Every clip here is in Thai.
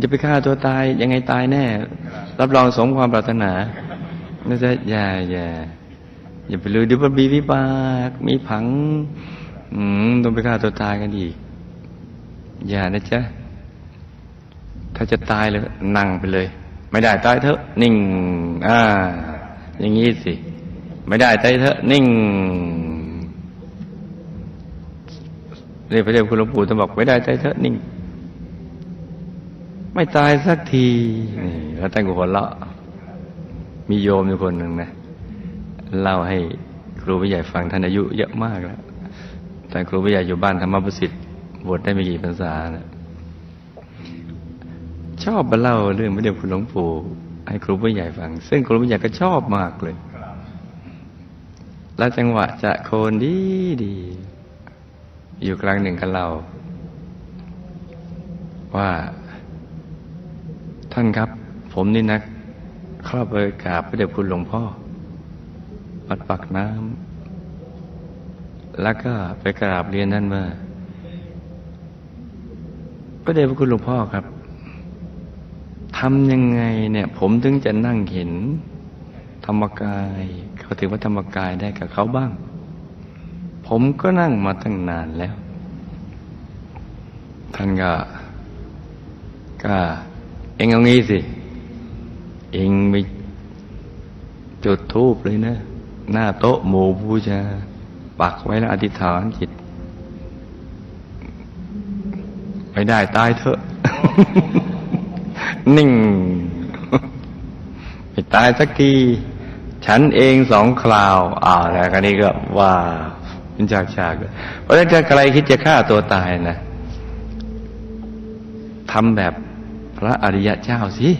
จะไปฆ่าตัวตายยังไงตายแน่ รับรองสมความปรารถนานะจ๊ะอย่าอย่าอย่าไปเลยเดี๋ยวมันมีวิบากมีผัง อืมต้องไปฆ่าตัวตายกันอีก อย่านะจ๊ะถ้าจะตายเลยนั่งไปเลย ไม่ได้ตายเถอะ นิ่ง อ่า อย่างงี้สิ ไม่ได้ตายเถอะ นิ่งเรียกพระเดชคุณหลวงปู่ท่านบอกไม่ได้ตายเถอะนิ่ง ไม่ตายสักทีนี่แล้วท่านก็หัวเราะมีโยมอยู่คนหนึ่งนะเล่าให้ครูผู้ใหญ่ฟังท่านอายุเยอะมากแล้วแต่ครูผู้ใหญ่อยู่บ้านธรรมประสิทธิ์บวชได้ไม่กี่พรรษานะชอบมาเล่าเรื่องพระเดชคุณหลวงปู่ให้ครูผู้ใหญ่ฟัง ซึ่งครูผู้ใหญ่ก็ชอบมากเลย แล้วจังหวะจะโคนดีดี อยู่ครั้งหนึ่งกับเรา ว่า ท่านครับ ผมนี่นะครอบไปกราบพระเดชคุณหลวงพ่อวัดปักน้ำแล้วก็ไปกราบเรียนท่านว่าพระเดชคุณหลวงพ่อครับทำยังไงเนี่ย ผมถึงจะนั่งเห็น ธรรมกายเขาถือว่าธรรมกายได้กับเขาบ้าง ผมก็นั่งมาตั้งนานแล้ว ท่านก็ก็ เองเอางี้สิ เองไปจุดทูบเลยนะ หน้าโต๊ะหมู่บูชาปักไว้แล้วอธิษฐานจิตไม่ได้ตายเถอะ นิ่ง ไปตายสักทีฉันเองสองคราว อ่าแล้วกันนี้ก็ว่าเป็นฉากฉากเพราะฉะนั้นถ้าใครคิดจะฆ่าตัวตายนะทำแบบ พระอริยะเจ้าสิ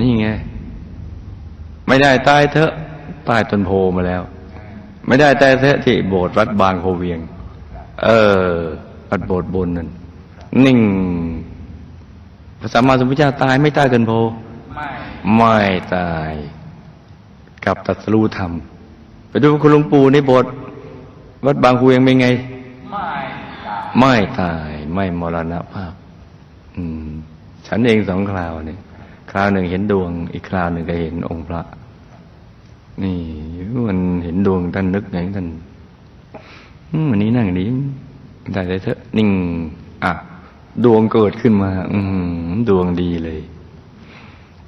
นี่ไง ไม่ได้ตายเถอะใต้ต้นโพมาแล้ว ไม่ได้ตายเถอะที่โบสถ์วัดบางโพเวียง เออวัดโบสถ์บนนั่นนิ่งพระสัมมาสัมพุทธเจ้าตายไม่ใต้ต้นโพไม่ไม่ตายกับตรัสรู้ธรรม ไปดูคุณหลวงปู่ในโบสถ์วัดบางคูยังเป็นไง ไม่ตาย ไม่ตาย ไม่มรณภาพ อืม ฉันเองสองคราวเนี่ยคราวหนึ่งเห็นดวง อีกคราวหนึ่งก็เห็นองค์พระ นี่มันเห็นดวงท่านนึกไงท่านมวันนี้นั่งดีได้เลยเถอะนิ่ง อะ ดวงเกิดขึ้นมา อืดวงดีเลย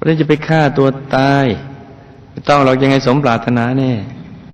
เราจะไปฆ่าตัวตาย ต้องหรอกยังไงสมปรารถนาแน่